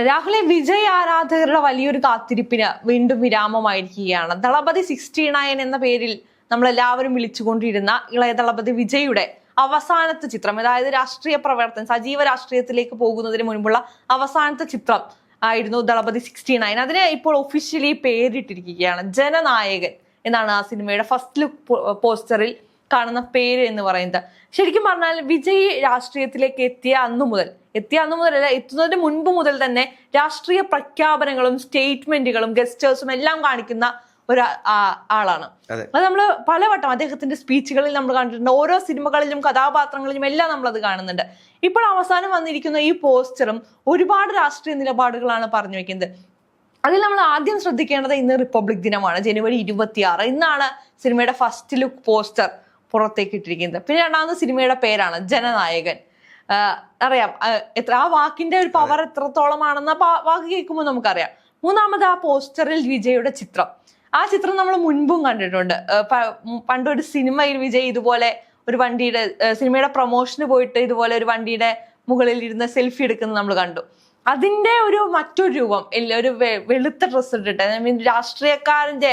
രാഹുലെ വിജയ് ആരാധകരുടെ വലിയൊരു കാത്തിരിപ്പിന് വീണ്ടും വിരാമമായിരിക്കുകയാണ്. ദളപതി സിക്സ്റ്റി നയൻ എന്ന പേരിൽ നമ്മളെല്ലാവരും വിളിച്ചുകൊണ്ടിരുന്ന ഇളയ ദളപതി വിജയുടെ അവസാനത്തെ ചിത്രം അതായത് രാഷ്ട്രീയ പ്രവർത്തനം സജീവ രാഷ്ട്രീയത്തിലേക്ക് പോകുന്നതിന് മുൻപുള്ള അവസാനത്തെ ചിത്രം ആയിരുന്നു ദളപതി സിക്സ്റ്റി നയൻ. അതിന് ഇപ്പോൾ ഒഫീഷ്യലി പേരിട്ടിരിക്കുകയാണ് ജനനായകൻ എന്നാണ് ആ സിനിമയുടെ ഫസ്റ്റ് ലുക്ക് പോസ്റ്ററിൽ കാണുന്ന പേര് എന്ന് പറയുന്നത്. ശരിക്കും പറഞ്ഞാൽ വിജയ് രാഷ്ട്രീയത്തിലേക്ക് എത്തിയ അന്നു മുതൽ എത്തിയ അന്നു മുതലല്ല എത്തുന്നതിന് മുൻപ് മുതൽ തന്നെ രാഷ്ട്രീയ പ്രഖ്യാപനങ്ങളും സ്റ്റേറ്റ്മെന്റുകളും ഗസ്റ്റേഴ്സും എല്ലാം കാണിക്കുന്ന ഒരു ആളാണ്. അതെ. അത് നമ്മൾ പലവട്ടം അദ്ദേഹത്തിന്റെ സ്പീച്ചുകളിൽ നമ്മൾ കണ്ടിട്ടുണ്ട്. ഓരോ സിനിമകളിലും കഥാപാത്രങ്ങളിലും എല്ലാം നമ്മൾ അത് കാണുന്നുണ്ട്. ഇപ്പോൾ അവസാനം വന്നിരിക്കുന്ന ഈ പോസ്റ്ററും ഒരുപാട് രാഷ്ട്രീയ നിലപാടുകളാണ് പറഞ്ഞു വെക്കുന്നത്. അതിൽ നമ്മൾ ആദ്യം ശ്രദ്ധിക്കേണ്ടത് ഇന്ന് റിപ്പബ്ലിക് ദിനമാണ് ജനുവരി ഇരുപത്തിയാറ്. ഇന്നാണ് സിനിമയുടെ ഫസ്റ്റ് ലുക്ക് പോസ്റ്റർ. പുറത്തേക്ക് ഇട്ടിരിക്കുന്നത് പിന്നെ രണ്ടാമത് സിനിമയുടെ പേരാണ് ജനനായകൻ. അറിയാം. എത്ര ആ വാക്കിന്റെ ഒരു പവർ എത്രത്തോളമാണെന്ന് ആ വാക്ക് കേൾക്കുമ്പോൾ നമുക്കറിയാം. മൂന്നാമത് ആ പോസ്റ്ററിൽ വിജയുടെ ചിത്രം. ആ ചിത്രം നമ്മൾ മുൻപും കണ്ടിട്ടുണ്ട്. പണ്ടൊരു സിനിമയിൽ വിജയ് ഇതുപോലെ ഒരു വണ്ടിയുടെ സിനിമയുടെ പ്രൊമോഷന് പോയിട്ട് ഇതുപോലെ ഒരു വണ്ടിയുടെ മുകളിൽ ഇരുന്ന് സെൽഫി എടുക്കുന്നത് നമ്മൾ കണ്ടു. അതിന്റെ ഒരു മറ്റൊരു രൂപം ഒരു വെളുത്ത ഡ്രസ്സ് ഇട്ടിട്ട് ഐ മീൻ രാഷ്ട്രീയക്കാരന്റെ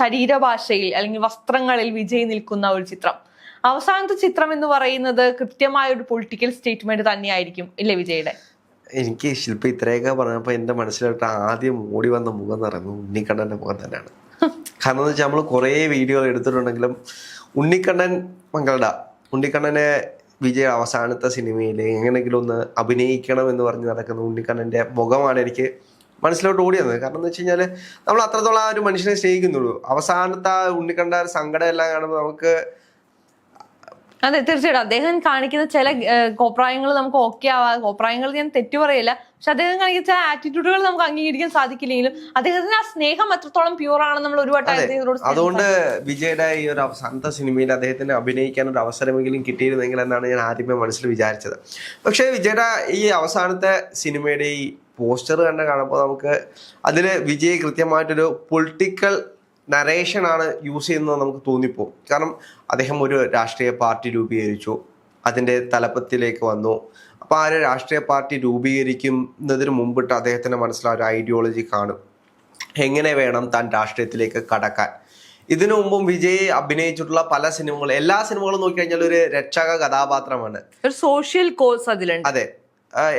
ശരീരഭാഷയിൽ അല്ലെങ്കിൽ വസ്ത്രങ്ങളിൽ വിജയി നിൽക്കുന്ന ഒരു ചിത്രം. അവസാനത്തെ ചിത്രം എന്ന് പറയുന്നത് കൃത്യമായ ഒരു പൊളിറ്റിക്കൽ സ്റ്റേറ്റ്മെന്റ് തന്നെയായിരിക്കും ഇല്ലേ വിജയുടെ? എനിക്ക് ശില്പ ഇത്രയൊക്കെ പറഞ്ഞപ്പോൾ എന്റെ മനസ്സിലോട്ട് ആദ്യം ഓടി വന്ന മുഖം എന്ന് പറയുന്നത് ഉണ്ണിക്കണ്ണന്റെ മുഖം തന്നെയാണ്. കാരണം എന്ന് വെച്ചാൽ നമ്മൾ കുറേ വീഡിയോകൾ എടുത്തിട്ടുണ്ടെങ്കിലും ഉണ്ണിക്കണ്ണൻ മംഗളട ഉണ്ണിക്കണ്ണനെ വിജയ അവസാനത്തെ സിനിമയിൽ എങ്ങനെയെങ്കിലും ഒന്ന് അഭിനയിക്കണം എന്ന് പറഞ്ഞ് നടക്കുന്ന ഉണ്ണിക്കണ്ണന്റെ മുഖമാണ് എനിക്ക് മനസ്സിലോട്ട് ഓടി വന്നത് കാരണം എന്ന് വെച്ച് കഴിഞ്ഞാൽ നമ്മൾ അത്രത്തോളം ആ ഒരു മനുഷ്യനെ സ്നേഹിക്കുന്നുള്ളൂ. അവസാനത്തെ ആ ഉണ്ണിക്കണ്ട ഒരു സങ്കടം എല്ലാം കാണുമ്പോൾ നമുക്ക് അതെ തീർച്ചയായിട്ടും. അദ്ദേഹം കാണിക്കുന്ന ചില കോപ്രായങ്ങൾ നമുക്ക് ഓക്കെ ആവാം. കോപ്രായങ്ങൾ ഞാൻ തെറ്റു പറയില്ല. പക്ഷെ അദ്ദേഹം കാണിക്കുന്ന ചില ആറ്റിറ്റ്യൂഡുകൾ നമുക്ക് അംഗീകരിക്കാൻ സാധിക്കില്ലെങ്കിലും അദ്ദേഹത്തിന് ആ സ്നേഹം അത്രത്തോളം പ്യൂർ ആണെന്ന് നമ്മൾ ഒരു വട്ടം അതുകൊണ്ട് വിജയുടെ ഈ ഒരു അവസാനത്തെ സിനിമയിൽ അദ്ദേഹത്തിന് അഭിനയിക്കാൻ ഒരു അവസരമെങ്കിലും കിട്ടിയിരുന്നെങ്കിൽ എന്നാണ് ഞാൻ ആദ്യമേ മനസ്സിൽ വിചാരിച്ചത്. പക്ഷേ വിജയുടെ ഈ അവസാനത്തെ സിനിമയുടെ ഈ പോസ്റ്റർ കണ്ട് കാണുമ്പോൾ നമുക്ക് അതിൽ വിജയ് കൃത്യമായിട്ടൊരു പൊളിറ്റിക്കൽ നറേഷനാണ് ആണ് യൂസ് ചെയ്യുന്നത് നമുക്ക് തോന്നിപ്പോകും കാരണം അദ്ദേഹം ഒരു രാഷ്ട്രീയ പാർട്ടി രൂപീകരിച്ചു അതിന്റെ തലപ്പത്തിലേക്ക് വന്നു. അപ്പോൾ ആ ഒരു രാഷ്ട്രീയ പാർട്ടി രൂപീകരിക്കുന്നതിന് മുമ്പിട്ട് അദ്ദേഹത്തിന്റെ മനസ്സിലായ ഒരു ഐഡിയോളജി കാണും. എങ്ങനെ വേണം താൻ രാഷ്ട്രീയത്തിലേക്ക് കടക്കാൻ? ഇതിനു മുമ്പും വിജയ് അഭിനയിച്ചിട്ടുള്ള പല സിനിമകളും എല്ലാ സിനിമകളും നോക്കി കഴിഞ്ഞാൽ ഒരു രക്ഷക കഥാപാത്രമാണ്. ഒരു സോഷ്യൽ കോഴ്സ് അതിലുണ്ട്. അതെ.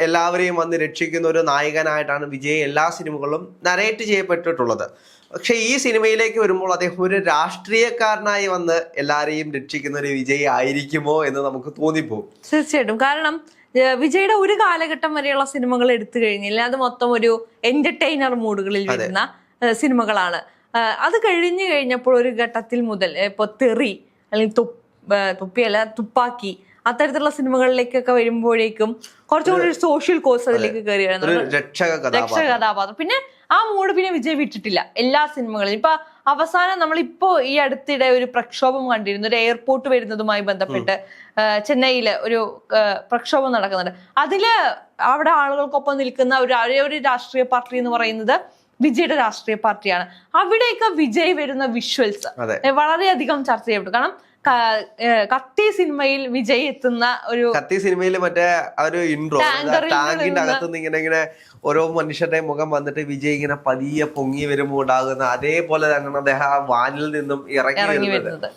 എല്ലാവരെയും വന്ന് രക്ഷിക്കുന്ന ഒരു നായകനായിട്ടാണ് വിജയ് എല്ലാ സിനിമകളിലും നരേറ്റ് ചെയ്യപ്പെട്ടിട്ടുള്ളത്. പക്ഷേ ഈ സിനിമയിലേക്ക് വരുമ്പോൾ അദ്ദേഹം ഒരു രാഷ്ട്രീയക്കാരനായി വന്ന് എല്ലാവരെയും രക്ഷിക്കുന്ന ഒരു വിജയ് ആയിരിക്കുമോ എന്ന് നമുക്ക് തോന്നിപ്പോകും തീർച്ചയായിട്ടും. കാരണം വിജയുടെ ഒരു കാലഘട്ടം വരെയുള്ള സിനിമകൾ എടുത്തു കഴിഞ്ഞില്ല. അത് മൊത്തം ഒരു എന്റർടൈനർ മൂഡുകളിൽ വരുന്ന സിനിമകളാണ്. അത് കഴിഞ്ഞു കഴിഞ്ഞപ്പോൾ ഒരു ഘട്ടത്തിൽ മുതൽ ഇപ്പൊ തെറി അല്ലെങ്കിൽ തുപ്പ് തുപ്പിയല്ല തുപ്പാക്കി അത്തരത്തിലുള്ള സിനിമകളിലേക്കൊക്കെ വരുമ്പോഴേക്കും കുറച്ചുകൂടി ഒരു സോഷ്യൽ കോഴ്സ് അതിലേക്ക് കയറിയാണ് രക്ഷക കഥാപാത്രം പിന്നെ ആ മൂഡ് പിന്നെ വിജയ് വിട്ടിട്ടില്ല. എല്ലാ സിനിമകളിലും. ഇപ്പൊ അവസാനം നമ്മളിപ്പോ ഈ അടുത്തിടെ ഒരു പ്രക്ഷോഭം കണ്ടിരുന്നു. ഒരു എയർപോർട്ട് വരുന്നതുമായി ബന്ധപ്പെട്ട് ചെന്നൈയിൽ ചെന്നൈയിൽ ഒരു പ്രക്ഷോഭം നടക്കുന്നുണ്ട്. അതിൽ അവിടെ ആളുകൾക്കൊപ്പം നിൽക്കുന്ന ഒരു ഒരേ ഒരു രാഷ്ട്രീയ പാർട്ടി എന്ന് പറയുന്നത് വിജയുടെ രാഷ്ട്രീയ പാർട്ടിയാണ്. അവിടെയൊക്കെ വിജയ് വരുന്ന വിഷ്വൽസ് വളരെയധികം ചർച്ച ചെയ്യപ്പെട്ടു. കാരണം കത്തി സിനിമയിൽ വിജയ് എത്തുന്ന ഒരു കത്തി സിനിമയിൽ മറ്റേ ഒരു ഇൻട്രോ ടാങ്കിന്റെ അകത്തുനിന്ന് ഇങ്ങനെ ഇങ്ങനെ ഓരോ മനുഷ്യരുടെ മുഖം വന്നിട്ട് വിജയ് ഇങ്ങനെ പതിയെ പൊങ്ങി വരുമ്പോൾ ഉണ്ടാകുന്ന അതേപോലെ തന്നെ അദ്ദേഹം ആ വാനിൽ നിന്നും ഇറങ്ങി വരുന്നത്.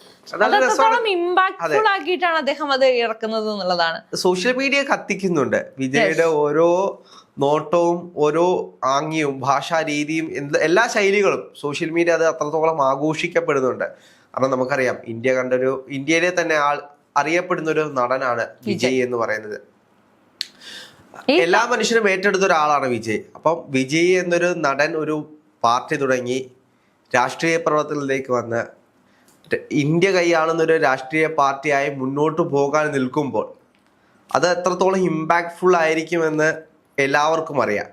ഇമ്പാക്ട്ഫുൾ ആക്കിയിട്ടാണ് അദ്ദേഹം അത് ഇറക്കുന്നത് എന്നുള്ളതാണ്. സോഷ്യൽ മീഡിയ കത്തിക്കുന്നുണ്ട്. വിജയുടെ ഓരോ നോട്ടവും ഓരോ ആംഗ്യവും ഭാഷാ രീതിയും എന്ത് എല്ലാ ശൈലികളും സോഷ്യൽ മീഡിയ അത് അത്രത്തോളം ആഘോഷിക്കപ്പെടുന്നുണ്ട്. കാരണം നമുക്കറിയാം ഇന്ത്യ കണ്ടൊരു ഇന്ത്യയിലെ തന്നെ ആൾ അറിയപ്പെടുന്ന ഒരു നടനാണ് വിജയ് എന്ന് പറയുന്നത്. എല്ലാ മനുഷ്യരും ഏറ്റെടുത്ത ഒരാളാണ് വിജയ്. അപ്പം വിജയ് എന്നൊരു നടൻ ഒരു പാർട്ടി തുടങ്ങി രാഷ്ട്രീയ പ്രവർത്തനത്തിലേക്ക് വന്ന് ഇന്ത്യ കൈയാളുന്ന ഒരു രാഷ്ട്രീയ പാർട്ടിയായി മുന്നോട്ട് പോകാൻ നിൽക്കുമ്പോൾ അത് എത്രത്തോളം ഇമ്പാക്ട്ഫുൾ ആയിരിക്കുമെന്ന് എല്ലാവർക്കും അറിയാം.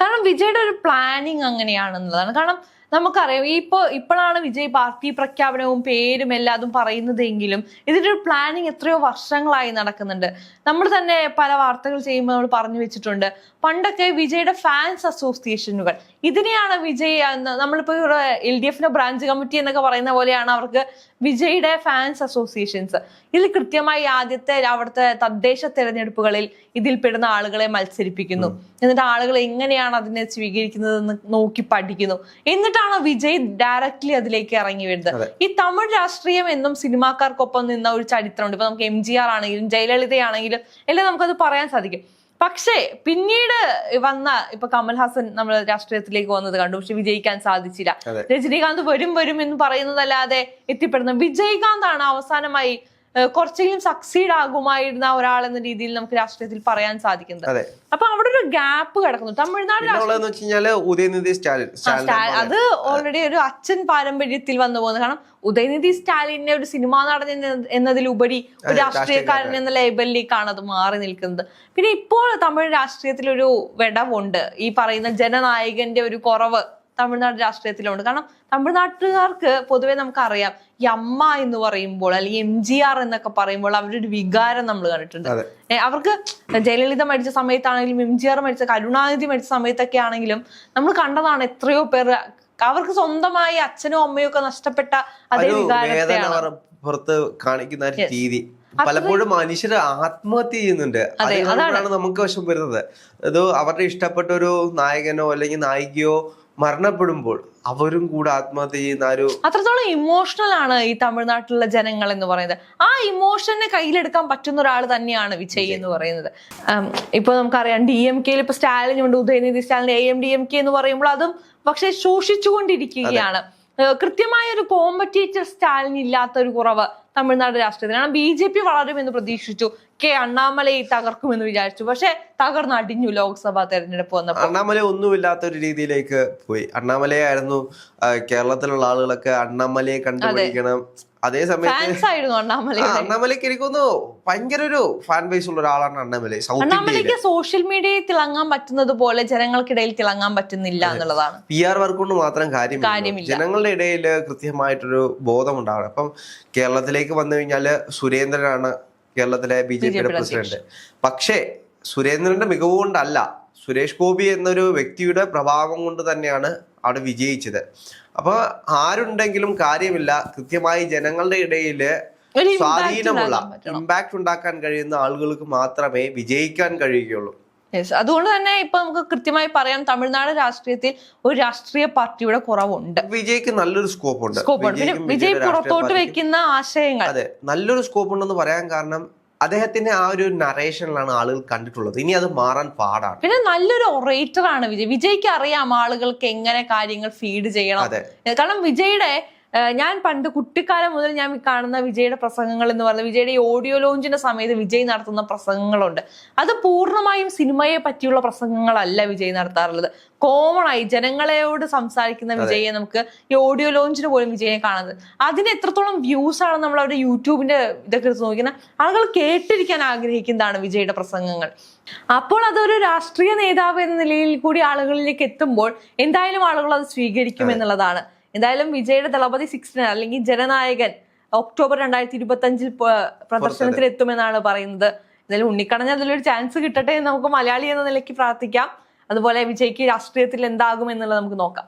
കാരണം വിജയുടെ ഒരു പ്ലാനിങ് അങ്ങനെയാണെന്നുള്ളതാണ്. കാരണം നമുക്കറിയാം. ഈ ഇപ്പൊ ഇപ്പോഴാണ് വിജയ് പാർട്ടി പ്രഖ്യാപനവും പേരും എല്ലാതും പറയുന്നതെങ്കിലും ഇതിന്റെ ഒരു പ്ലാനിങ് എത്രയോ വർഷങ്ങളായി നടക്കുന്നുണ്ട്. നമ്മൾ തന്നെ പല വാർത്തകൾ ചെയ്യുമ്പോൾ നമ്മൾ പറഞ്ഞു വെച്ചിട്ടുണ്ട്. പണ്ടൊക്കെ വിജയുടെ ഫാൻസ് അസോസിയേഷനുകൾ ഇതിനെയാണ് വിജയ് എന്ന് നമ്മളിപ്പോ ഇവിടെ എൽ ഡി എഫിന്റെ ബ്രാഞ്ച് കമ്മിറ്റി എന്നൊക്കെ പറയുന്ന പോലെയാണ് അവർക്ക് വിജയുടെ ഫാൻസ് അസോസിയേഷൻസ് ഇതിൽ കൃത്യമായി ആദ്യത്തെ അവിടുത്തെ തദ്ദേശ തെരഞ്ഞെടുപ്പുകളിൽ ഇതിൽ പെടുന്ന ആളുകളെ മത്സരിപ്പിക്കുന്നു. എന്നിട്ട് ആളുകൾ എങ്ങനെയാണ് അതിനെ സ്വീകരിക്കുന്നതെന്ന് നോക്കി പഠിക്കുന്നു. എന്നിട്ടാണ് വിജയ് ഡയറക്ട്ലി അതിലേക്ക് ഇറങ്ങി വരുന്നത്? ഈ തമിഴ് രാഷ്ട്രീയം എന്നും സിനിമാക്കാർക്കൊപ്പം നിന്ന ഒരു ചരിത്രമുണ്ട്. ഇപ്പൊ നമുക്ക് എം ജി ആർ ആണെങ്കിലും ജയലളിതയാണെങ്കിലും എല്ലാം നമുക്കത് പറയാൻ സാധിക്കും. പക്ഷേ പിന്നീട് വന്ന ഇപ്പൊ കമൽഹാസൻ നമ്മൾ രാഷ്ട്രീയത്തിലേക്ക് വന്നത് കണ്ടു. പക്ഷെ വിജയിക്കാൻ സാധിച്ചില്ല. രജനീകാന്ത് വരും വരും എന്ന് പറയുന്നതല്ലാതെ എത്തിപ്പെടുന്ന വിജയകാന്ത് ആണ് അവസാനമായി കുറച്ചെങ്കിലും സക്സീഡ് ആകുമായിരുന്ന ഒരാൾ എന്ന രീതിയിൽ നമുക്ക് രാഷ്ട്രീയത്തിൽ പറയാൻ സാധിക്കുന്നത്. അപ്പൊ അവിടെ ഒരു ഗ്യാപ്പ് കിടക്കുന്നു. തമിഴ്നാട് ഉദയനിധി സ്റ്റാലിൻ അത് ഓൾറെഡി ഒരു അച്ഛൻ പാരമ്പര്യത്തിൽ വന്നു പോകുന്നത് കാരണം ഉദയനിധി സ്റ്റാലിനെ ഒരു സിനിമാ നടൻ എന്ന- എന്നതിലുപരി ഒരു രാഷ്ട്രീയക്കാരൻ എന്ന ലേബലിലേക്കാണ് അത് മാറി നിൽക്കുന്നത്. പിന്നെ ഇപ്പോൾ തമിഴ് രാഷ്ട്രീയത്തിൽ ഒരു വിടവുണ്ട്. ഈ പറയുന്ന ജനനായകന്റെ ഒരു കുറവ്. തമിഴ്നാട് രാഷ്ട്രീയത്തിലുണ്ട്. കാരണം തമിഴ്നാട്ടുകാർക്ക് പൊതുവെ നമുക്കറിയാം ഈ അമ്മ എന്ന് പറയുമ്പോൾ അല്ലെങ്കിൽ എം ജി ആർ എന്നൊക്കെ പറയുമ്പോൾ അവരുടെ ഒരു വികാരം നമ്മൾ കണ്ടിട്ടുണ്ട്. അവർക്ക് ജയലളിത മരിച്ച സമയത്താണെങ്കിലും എം ജി ആർ മരിച്ച കരുണാനിധി മരിച്ച സമയത്തൊക്കെ ആണെങ്കിലും നമ്മൾ കണ്ടതാണ് എത്രയോ പേർ അവർക്ക് സ്വന്തമായി അച്ഛനും അമ്മയും ഒക്കെ നഷ്ടപ്പെട്ട അതേ വികാരത്തെയാണ്. പുറത്ത് കാണിക്കുന്ന രീതി. പലപ്പോഴും മനുഷ്യർ ആത്മഹത്യ ചെയ്യുന്നുണ്ട്. അതാണ്. നമുക്ക് വശം വരുന്നത്. അത് അവരുടെ ഇഷ്ടപ്പെട്ട ഒരു നായകനോ അല്ലെങ്കിൽ നായികയോ മരണപ്പെടുമ്പോൾ അവരും കൂടെ ആത്മഹത്യ ചെയ്യുന്ന ആരോ ഒരു അത്രത്തോളം ഇമോഷണൽ ആണ് ഈ തമിഴ്നാട്ടിലുള്ള ജനങ്ങൾ എന്ന് പറയുന്നത്. ആ ഇമോഷനെ കയ്യിലെടുക്കാൻ പറ്റുന്ന ഒരാൾ തന്നെയാണ് വിജയ് എന്ന് പറയുന്നത്. ഇപ്പൊ നമുക്കറിയാം ഡി എം കെയിൽ ഇപ്പൊ സ്റ്റാലിൻ ഉണ്ട് Udhayanidhi Stalin A M D M K എന്ന് പറയുമ്പോൾ അതും പക്ഷെ ശോഷിച്ചുകൊണ്ടിരിക്കുകയാണ്. കൃത്യമായ ഒരു കോമ്പറ്റേറ്റർ സ്റ്റാലിൻ ഇല്ലാത്ത ഒരു കുറവ് തമിഴ്നാട് രാഷ്ട്രീയത്തിൽ കാരണം ബി ജെ പി വളരുമെന്ന് പ്രതീക്ഷിച്ചു. കെ അണ്ണാമലൈ തകർക്കുമെന്ന് വിചാരിച്ചു. പക്ഷെ തകർന്നടിഞ്ഞു ലോക്സഭാ തെരഞ്ഞെടുപ്പ് വന്നപ്പോൾ. അണ്ണാമല ഒന്നുമില്ലാത്ത ഒരു രീതിയിലേക്ക് പോയി. അണ്ണാമലയായിരുന്നു കേരളത്തിലുള്ള ആളുകളൊക്കെ അണ്ണാമലയെ കണ്ടുപിടിക്കണം. അതേ. സമയത്ത് അണ്ണാമലയ്ക്ക് എനിക്കൊന്ന് ഭയങ്കര ഒരു ഫാൻ ബേസ് ഉള്ള ഒരാളാണ് അണ്ണാമല അണ്ണാമലയ്ക്ക് സോഷ്യൽ മീഡിയയിൽ തിളങ്ങാൻ പറ്റുന്നത് പോലെ ജനങ്ങൾക്കിടയിൽ തിളങ്ങാൻ പറ്റുന്നില്ല എന്നുള്ളതാണ്. പി ആർ വർക്ക് കൊണ്ട് മാത്രം കാര്യമില്ല. കാര്യമില്ല. ജനങ്ങളുടെ ഇടയിൽ കൃത്യമായിട്ടൊരു ബോധം ഉണ്ടാവണം അപ്പം കേരളത്തിലേക്ക് വന്നു കഴിഞ്ഞാൽ സുരേന്ദ്രനാണ് കേരളത്തിലെ ബി ജെ പിയുടെ പ്രസിഡന്റ്. പക്ഷേ സുരേന്ദ്രന്റെ മികവ് കൊണ്ടല്ല സുരേഷ് ഗോപി എന്നൊരു വ്യക്തിയുടെ പ്രഭാവം കൊണ്ട് തന്നെയാണ് അവിടെ വിജയിച്ചത്. അപ്പൊ ആരുണ്ടെങ്കിലും കാര്യമില്ല കൃത്യമായി ജനങ്ങളുടെ ഇടയിൽ സ്വാധീനമുള്ള ഇമ്പാക്ട് ഉണ്ടാക്കാൻ കഴിയുന്ന ആളുകൾക്ക് മാത്രമേ വിജയിക്കാൻ കഴിയുകയുള്ളൂ. Yes. അതുകൊണ്ട് തന്നെ ഇപ്പൊ നമുക്ക് കൃത്യമായി പറയാം തമിഴ്നാട് രാഷ്ട്രീയത്തിൽ ഒരു രാഷ്ട്രീയ പാർട്ടിയുടെ കുറവുണ്ട്. വിജയ്ക്ക് നല്ലൊരു സ്കോപ്പ് ഉണ്ട് സ്കോപ്പ് ഉണ്ട് പിന്നെ വിജയ് പുറത്തോട്ട് വെക്കുന്ന ആശയങ്ങൾ. അതെ നല്ലൊരു സ്കോപ്പ് ഉണ്ടെന്ന് പറയാൻ കാരണം അദ്ദേഹത്തിന്റെ ആ ഒരു നറേഷനിലാണ് ആളുകൾ കണ്ടിട്ടുള്ളത്. ഇനി അത് മാറാൻ പാടാണ്. പിന്നെ നല്ലൊരു ഒറേറ്റർ ആണ് വിജയ്. വിജയ്ക്ക് അറിയാം ആളുകൾക്ക് എങ്ങനെ കാര്യങ്ങൾ ഫീഡ് ചെയ്യണം. കാരണം വിജയുടെ ഞാൻ പണ്ട് കുട്ടിക്കാലം മുതൽ ഞാൻ കാണുന്ന വിജയുടെ പ്രസംഗങ്ങൾ എന്ന് പറയുന്നത് വിജയുടെ ഓഡിയോ ലോഞ്ചിന്റെ സമയത്ത് വിജയ് നടത്തുന്ന പ്രസംഗങ്ങളുണ്ട്. അത് പൂർണമായും സിനിമയെ പറ്റിയുള്ള പ്രസംഗങ്ങളല്ല വിജയ് നടത്താറുള്ളത്. കോമൺ ആയി ജനങ്ങളെയോട് സംസാരിക്കുന്ന വിജയെ നമുക്ക് ഈ ഓഡിയോ ലോഞ്ചിന് പോലും വിജയെ കാണുന്നത്. അതിന് എത്രത്തോളം വ്യൂസ് ആണ് നമ്മൾ അവരുടെ യൂട്യൂബിന്റെ ഇതൊക്കെ എടുത്ത് നോക്കുന്ന ആളുകൾ കേട്ടിരിക്കാൻ ആഗ്രഹിക്കുന്നതാണ് വിജയുടെ പ്രസംഗങ്ങൾ. അപ്പോൾ അതൊരു രാഷ്ട്രീയ നേതാവ് എന്ന നിലയിൽ കൂടി ആളുകളിലേക്ക് എത്തുമ്പോൾ എന്തായാലും ആളുകൾ അത് സ്വീകരിക്കും എന്നുള്ളതാണ്. എന്തായാലും വിജയുടെ ദളപതി സിക്സ്റ്റിന് അല്ലെങ്കിൽ ജനനായകൻ ഒക്ടോബർ രണ്ടായിരത്തി ഇരുപത്തി അഞ്ചിൽ പ്രദർശനത്തിൽ. എത്തുമെന്നാണ് പറയുന്നത്. എന്തായാലും ഉണ്ണിക്കടഞ്ഞ അതിലൊരു ചാൻസ് കിട്ടട്ടെ എന്ന് നമുക്ക് മലയാളി എന്ന നിലയ്ക്ക് പ്രാർത്ഥിക്കാം. അതുപോലെ വിജയ്ക്ക് രാഷ്ട്രീയത്തിൽ എന്താകും എന്നുള്ളത് നമുക്ക് നോക്കാം.